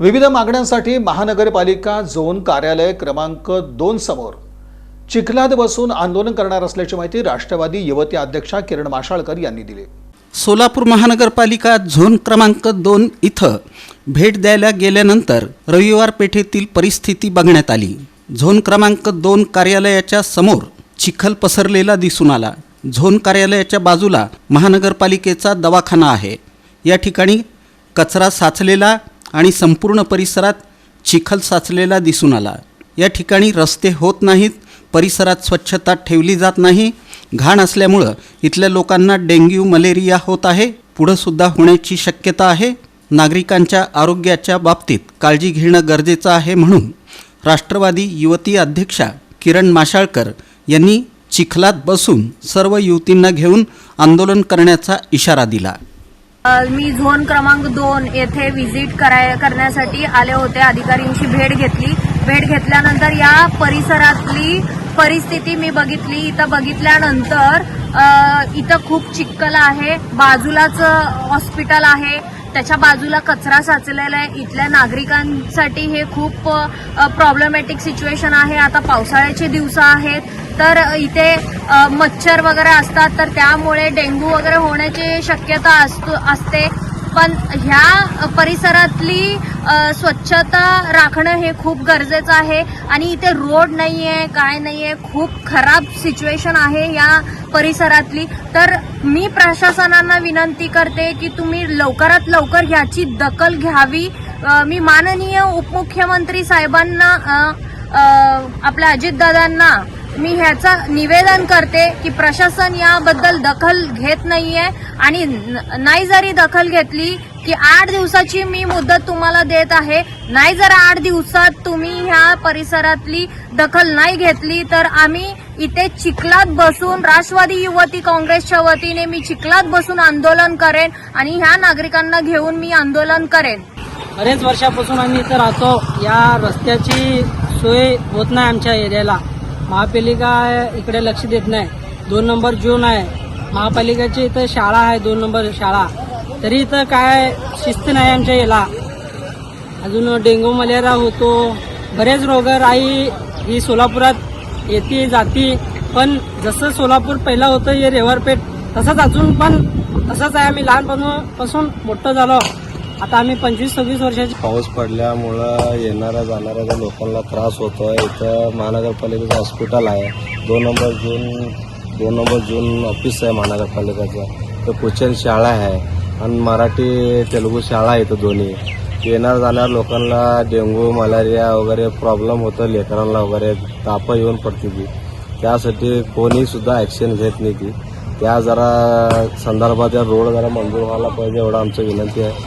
विविध मागण्यांसाठी महानगरपालिका झोन कार्यालय क्रमांक दोन समोर चिखलात बसून आंदोलन करणार असल्याची माहिती राष्ट्रवादी युवती अध्यक्षा किरण माशाळकर यांनी दिली. सोलापूर महानगरपालिका झोन क्रमांक दोन इथं भेट द्यायला गेल्यानंतर रविवार पेठेतील परिस्थिती बघण्यात आली. झोन क्रमांक दोन कार्यालयाच्या समोर चिखल पसरलेला दिसून आला. झोन कार्यालयाच्या बाजूला महानगरपालिकेचा दवाखाना आहे. या ठिकाणी कचरा साचलेला आणि संपूर्ण परिसरात चिखल साचलेला दिसून आला. या ठिकाणी रस्ते होत नाहीत परिसरात स्वच्छता ठेवली जात नाही. घाण असल्यामुळं इथल्या लोकांना डेंग्यू मलेरिया होत आहे. पुढंसुद्धा होण्याची शक्यता आहे. नागरिकांच्या आरोग्याच्या बाबतीत काळजी घेणं गरजेचं आहे म्हणून राष्ट्रवादी युवती अध्यक्षा किरण माशाळकर यांनी चिखलात बसून सर्व युवतींना घेऊन आंदोलन करण्याचा इशारा दिला. मी झोन क्रमांक दोन येथे व्हिजिट कराय करण्यासाठी आले होते. अधिकारींची भेट घेतली. भेट घेतल्यानंतर या परिसरातली परिस्थिती मी बघितली. इथं बघितल्यानंतर इथं खूप चिक्कल आहे. बाजूलाच हॉस्पिटल आहे. त्याच्या बाजूला कचरा साचलेला आहे. इथल्या नागरिकांसाठी हे खूप प्रॉब्लेमॅटिक सिच्युएशन आहे. आता पावसाळ्याचे दिवस आहेत. तर इथे मच्छर वगैरे असतात तर त्यामुळे डेंग्यू वगैरे होण्याची शक्यता असतो असते. पण ह्या परिसरातली स्वच्छता राखणं हे खूप गरजेचं आहे. आणि इथे रोड नाही आहे काय नाही आहे खूप खराब सिच्युएशन आहे या परिसरातली. तर मी प्रशासनांना विनंती करते की तुम्ही लवकरात लवकर ह्याची दखल घ्यावी. मी माननीय उपमुख्यमंत्री साहेबांना आपल्या अजितदादांना मी ह्याचं निवेदन करते की प्रशासन याबद्दल दखल घेत नाहीये आणि नाही जरी दखल घेतली की आठ दिवसाची मी मुदत तुम्हाला देत आहे नाही जर आठ दिवसात तुम्ही ह्या परिसरातली दखल नाही घेतली तर आम्ही इथे चिखलात बसून राष्ट्रवादी युवती काँग्रेसच्या वतीने मी चिखलात बसून आंदोलन करेन आणि ह्या नागरिकांना घेऊन मी आंदोलन करेन. बरेच वर्षापासून आम्ही इथं राहतो. या रस्त्याची सोय होत नाही आमच्या एरियाला. महापालिका इकडे लक्ष देत नाही. दोन नंबर जून आहे. महापालिकेची इथं शाळा आहे दोन नंबर शाळा. तरी इथं काय शिस्त नाही आमच्या याला. अजून डेंग्यू मलेरिया होतो. बरेच रोगराई ही सोलापुरात येते जाती. पण जसं सोलापूर पहिला होतं हे रेवरपेठ तसंच अजून पण तसंच आहे. आम्ही लहानपणापासून मोठं झालो. आता आम्ही पंचवीस सव्वीस वर्षाचे पाऊस पडल्यामुळं येणाऱ्या जाणाऱ्या लोकांना त्रास होतोय. इथं महानगरपालिकेचं हॉस्पिटल आहे. दोन नंबर जून दोन नंबर जून ऑफिस आहे महानगरपालिकेचं. तर क्वेश्चन शाळा आहे. आणि मराठी तेलुगू शाळा आहे इथं दोन्ही. येणार जाणाऱ्या लोकांना डेंगू मलेरिया वगैरे प्रॉब्लेम होतं लेकरांना वगैरे ताप येऊन पडते ती. त्यासाठी कोणी सुद्धा ॲक्शन घेत नाही ती. त्या जरा संदर्भात या रोड जरा मंजूर व्हायला पाहिजे एवढं आमचं विनंती आहे.